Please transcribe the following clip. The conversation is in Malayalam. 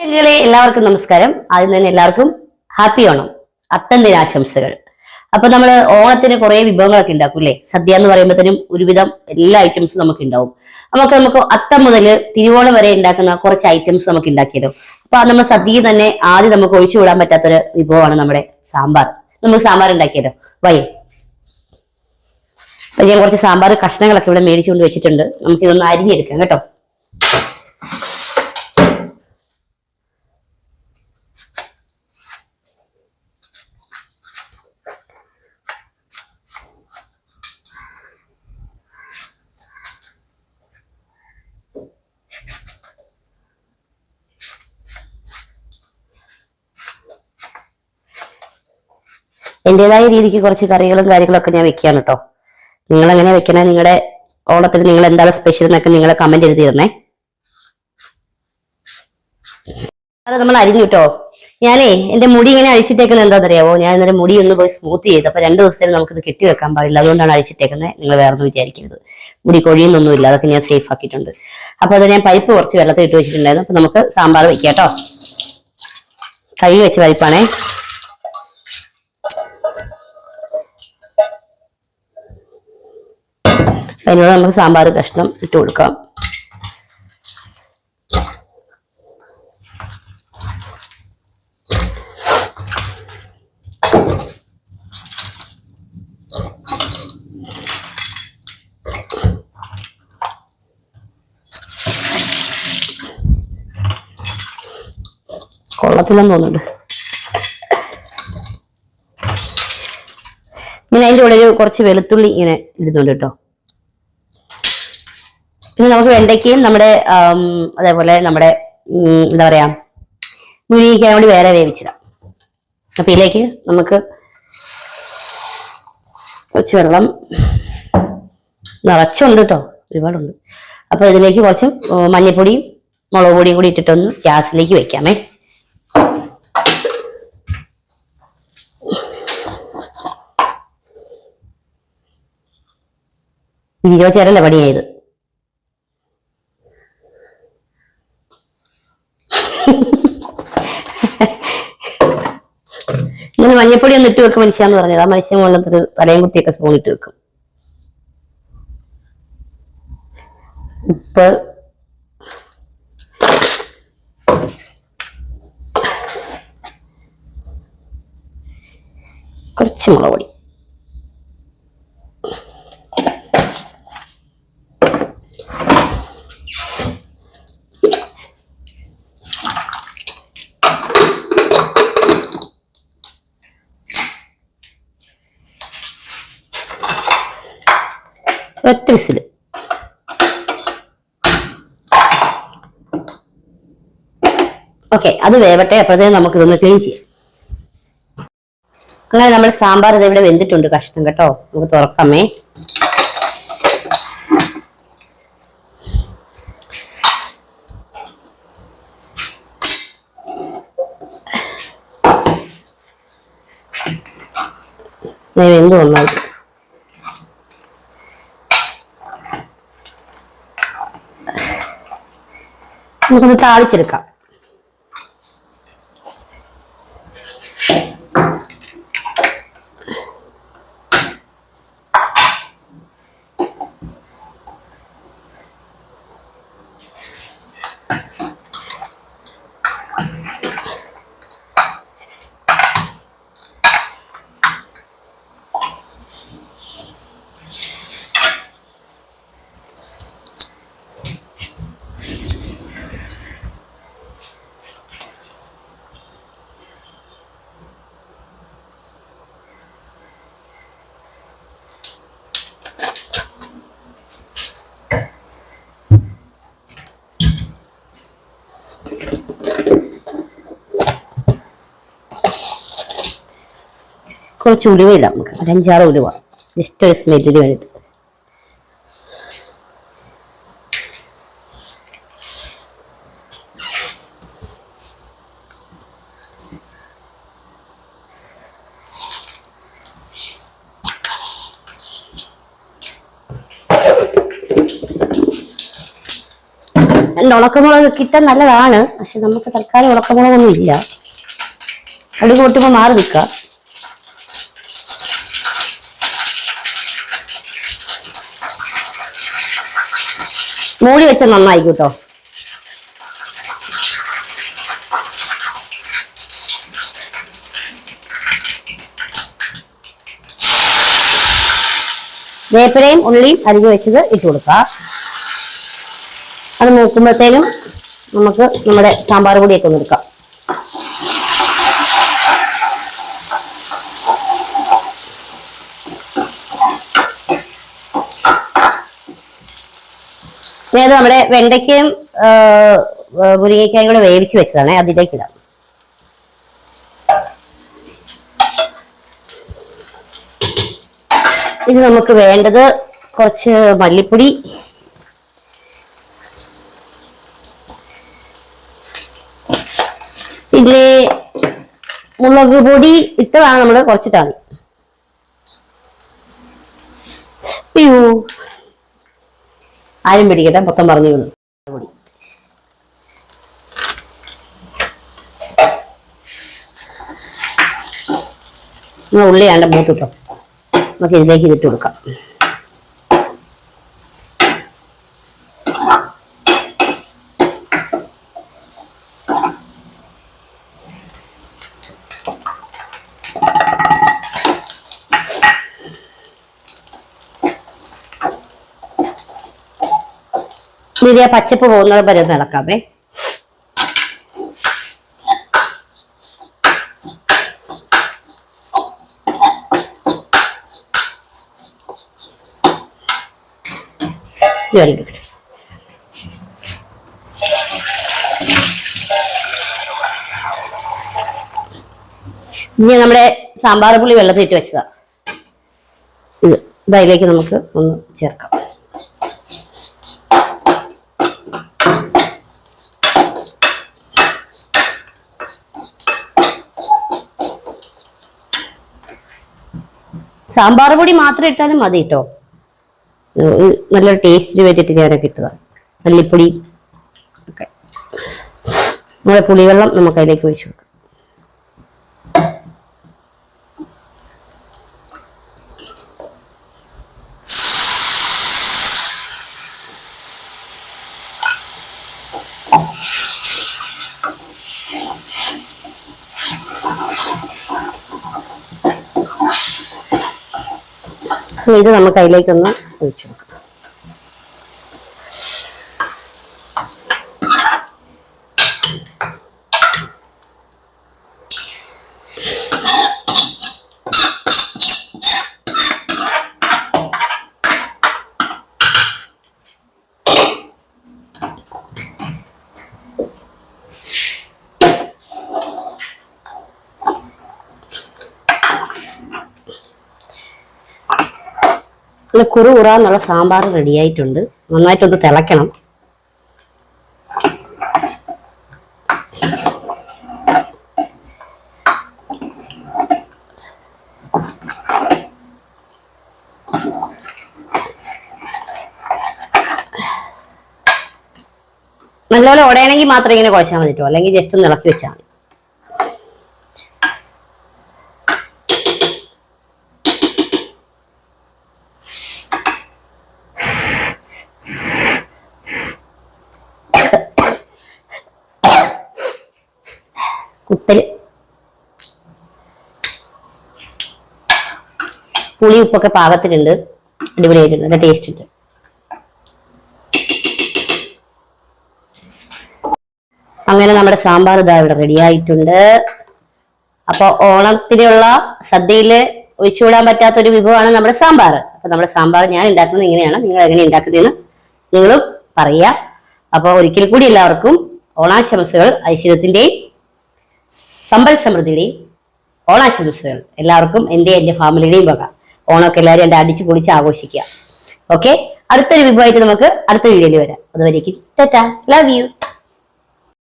എല്ലാവർക്കും നമസ്കാരം. ആദ്യം തന്നെ എല്ലാവർക്കും ഹാപ്പി ഓണം അത്തം ദിനാശംസകൾ അപ്പൊ നമ്മൾ ഓണത്തിന് കുറെ വിഭവങ്ങളൊക്കെ ഉണ്ടാക്കും അല്ലേ? സദ്യ എന്ന് പറയുമ്പോഴത്തേനും ഒരുവിധം എല്ലാ ഐറ്റംസും നമുക്ക് ഉണ്ടാവും. നമുക്ക് നമുക്ക് അത്തം മുതൽ തിരുവോണം വരെ ഉണ്ടാക്കുന്ന കുറച്ച് ഐറ്റംസ് നമുക്ക് ഉണ്ടാക്കിയല്ലോ അപ്പൊ നമ്മൾ സദ്യയിൽ തന്നെ ആദ്യം നമുക്ക് ഒഴിച്ചു വിടാൻ പറ്റാത്തൊരു വിഭവമാണ് നമ്മുടെ സാമ്പാർ. നമുക്ക് സാമ്പാർ ഉണ്ടാക്കിയല്ലോ വൈ. അപ്പൊ ഞാൻ കുറച്ച് സാമ്പാർ കഷ്ണങ്ങളൊക്കെ ഇവിടെ മേടിച്ചുകൊണ്ട് വെച്ചിട്ടുണ്ട്. നമുക്ക് ഇതൊന്ന് അരിഞ്ഞെടുക്കാം കേട്ടോ. എന്റേതായ രീതിക്ക് കുറച്ച് കറികളും കാര്യങ്ങളൊക്കെ ഞാൻ വെക്കുകയാണ് കേട്ടോ നിങ്ങൾ എങ്ങനെ വെക്കണേ? നിങ്ങളുടെ ഓണത്തിന് നിങ്ങൾ എന്താണ് സ്പെഷ്യൽ എന്നൊക്കെ നിങ്ങൾ കമന്റ് എഴുതി തരണേ അത് നമ്മൾ അരിഞ്ഞു കേട്ടോ ഞാനേ എന്റെ മുടി ഇങ്ങനെ അഴിച്ചിട്ടേക്കുന്നത് എന്താണെന്നറിയാവോ? ഞാൻ ഇന്നലെ മുടി ഒന്ന് പോയി സ്മൂത്ത് ചെയ്ത്. അപ്പൊ രണ്ട് ദിവസത്തേക്ക് നമുക്കിത് കെട്ടി വെക്കാൻ പാടില്ല. അതുകൊണ്ടാണ് അഴിച്ചിട്ടേക്കുന്നത്. നിങ്ങൾ വേറെ ഒന്നും വിചാരിക്കരുത്. മുടി കൊഴിയുന്നൊന്നുമില്ല അതൊക്കെ ഞാൻ സേഫ് ആക്കിയിട്ടുണ്ട്. അപ്പൊ അത് ഞാൻ പൈപ്പ് കുറച്ച് വെള്ളത്തിൽ ഇട്ട് വെച്ചിട്ടുണ്ടായിരുന്നു. അപ്പൊ നമുക്ക് സാമ്പാർ വെക്കാം കേട്ടോ കഴുകി വെച്ച പരിപ്പാണേ. അതിനോട് നമുക്ക് സാമ്പാർ കഷ്ണം ഇട്ട് കൊടുക്കാം. കൊള്ളത്തില്ലെന്ന് തോന്നുന്നുണ്ട്. ഞാൻ അതിന്റെ കൂടെ ഒരു കുറച്ച് വെളുത്തുള്ളി ഇങ്ങനെ ഇടുന്നുണ്ട് കേട്ടോ. പിന്നെ നമുക്ക് വെണ്ടയ്ക്കയും നമ്മുടെ അതേപോലെ നമ്മുടെ എന്താ പറയാ മുരിക്കാൻ വേണ്ടി വേറെ വേവിച്ചിടാം. അപ്പൊ ഇതിലേക്ക് നമുക്ക് കുറച്ച് വെള്ളം നിറച്ചുണ്ട് കേട്ടോ ഒരുപാടുണ്ട്. അപ്പൊ ഇതിലേക്ക് കുറച്ച് മഞ്ഞൾപ്പൊടിയും മുളക് പൊടിയും കൂടി ഇട്ടിട്ടൊന്ന് ഗ്യാസിലേക്ക് വെക്കാമേ. വീഡിയോ ചേരല്ല പണിയായത്? ഇങ്ങനെ മഞ്ഞപ്പൊടി ഒന്ന് ഇട്ട് വെക്കും മനുഷ്യാന്ന് പറഞ്ഞത്. ആ മനുഷ്യൻ കൊണ്ടൊരു തലയും കുത്തിയൊക്കെ സ്പൂൺ ഇട്ട് വെക്കും. ഉപ്പ്. കുറച്ച് മുളക് പൊടി ഒറ്റ വിസിൽ ഓക്കെ അത് വേവട്ടെ അപ്പോഴത്തേക്കും നമുക്ക് ഇതൊന്ന് ക്ലീൻ ചെയ്യാം. അങ്ങനെ നമ്മുടെ സാമ്പാർ ഇത് ഇവിടെ വെന്തിട്ടുണ്ട് കഷ്ണം കേട്ടോ. നമുക്ക് തുറക്കാമേ വെന്ത് നന്നായിട്ട് നമുക്കൊന്ന് താളിച്ചെടുക്കാം കുറച്ച് ഉലുവ ഇടാം നമുക്ക്. ഒരു അഞ്ചാറ് ഉലുവ. ജസ്റ്റ് ഒരു സ്മെല്ലിന് വേണ്ടിയിട്ട് ഉണക്കമുളക് കിട്ടാൻ നല്ലതാണ്. പക്ഷെ നമുക്ക് തൽക്കാലം ഉണക്കമുളകൊന്നും ഇല്ല. അടി കൂട്ടുമ്പോൾ മാറി നിൽക്കുക മൂടി വെച്ച നന്നായി കേട്ടോ വേപ്പിലയും ഉള്ളിയും അരിഞ്ഞു വെച്ചത് ഇട്ട് കൊടുക്കാം അത് നോക്കുമ്പോഴത്തേനും നമുക്ക് നമ്മുടെ സാമ്പാർ പൊടിയൊക്കെ ഒന്ന് എടുക്കാം. ഇനി അത് നമ്മുടെ വെണ്ടയ്ക്കയും മുരിങ്ങയ്ക്കായും കൂടെ വേവിച്ച് വെച്ചതാണ്. അതിലേക്ക് ഇടാം. ഇത് നമുക്ക് വേണ്ടത് കുറച്ച് മല്ലിപ്പൊടി. പിന്നെ മുളക് പൊടി ഇട്ടതാണ് നമ്മൾ കുറച്ചിട്ടാണ്. അയ്യോ. ആരും പിടിക്കട്ടെ മൊത്തം പറഞ്ഞു വിടും പൊടി നമ്മൾ ഉള്ളി വേണ്ട മൂത്തിട്ടോ നമുക്ക് ഇതിലേക്ക് ഇതിട്ട് കൊടുക്കാം. ഇതിലെ പച്ചപ്പ് പോകുന്നത് വരെ ഒന്ന് ഇളക്കാമേ ഇനി നമ്മുടെ സാമ്പാർ പുളി വെള്ളത്തിട്ട് വെച്ചതാ. ഇത് ഇതിലേക്ക് നമുക്ക് ഒന്ന് ചേർക്കാം. സാമ്പാർ പൊടി മാത്രം ഇട്ടാലും മതി കേട്ടോ നല്ല നല്ലൊരു ടേസ്റ്റിന് വേണ്ടിയിട്ട് ഞാനൊക്കെ ഇട്ടതാണ് മല്ലിപ്പൊടി ഒക്കെ. നമ്മുടെ പുളിവെള്ളം നമുക്ക് അതിലേക്ക് ഒഴിച്ചു ഇത് നമുക്ക് അതിലേക്കൊന്ന് ഒഴിച്ചു കൊടുക്കാം. നല്ല കുറു കുറാന്നുള്ള സാമ്പാർ റെഡിയായിട്ടുണ്ട്. നന്നായിട്ടൊന്ന് തിളയ്ക്കണം. നല്ലപോലെ ഉടയണമെങ്കിൽ മാത്രം ഇങ്ങനെ കുഴച്ചാൽ മതിട്ടോ? അല്ലെങ്കിൽ ജസ്റ്റ് ഒന്ന് ഇളക്കി വെച്ചാൽ മതി. കുത്തൽ പുളി ഉപ്പൊക്കെ പാകത്തിലുണ്ട്. അടിപൊളിയായിട്ടുണ്ട്. നല്ല ടേസ്റ്റ് ഉണ്ട്. അങ്ങനെ നമ്മുടെ സാമ്പാർ ഇതാ ഇവിടെ റെഡി ആയിട്ടുണ്ട്. അപ്പൊ ഓണത്തിനുള്ള സദ്യയിൽ ഒഴിച്ചുകൂടാൻ പറ്റാത്ത ഒരു വിഭവമാണ് നമ്മുടെ സാമ്പാർ. അപ്പൊ നമ്മുടെ സാമ്പാർ ഞാൻ ഉണ്ടാക്കുന്നത് ഇങ്ങനെയാണ്. നിങ്ങൾ എങ്ങനെ ഉണ്ടാക്കുന്നതെന്ന് നിങ്ങളും പറയാ. അപ്പൊ ഒരിക്കൽ കൂടി എല്ലാവർക്കും ഓണാശംസകൾ. ഐശ്വര്യത്തിന്റെയും സമ്പൽ സമൃദ്ധിയുടെയും ഓണാശംസകൾ. എല്ലാവർക്കും എന്റെ എന്റെ ഫാമിലിയുടെയും വക. ഓണമൊക്കെ എല്ലാവരും എന്റെ അടിച്ചു പൊളിച്ച് ആഘോഷിക്കുക. ഓക്കെ? അടുത്തൊരു വിഭവമായിട്ട് നമുക്ക് അടുത്ത വീഡിയോയിൽ വരാം. അതുവരേക്കും ടെറ്റാ. Love you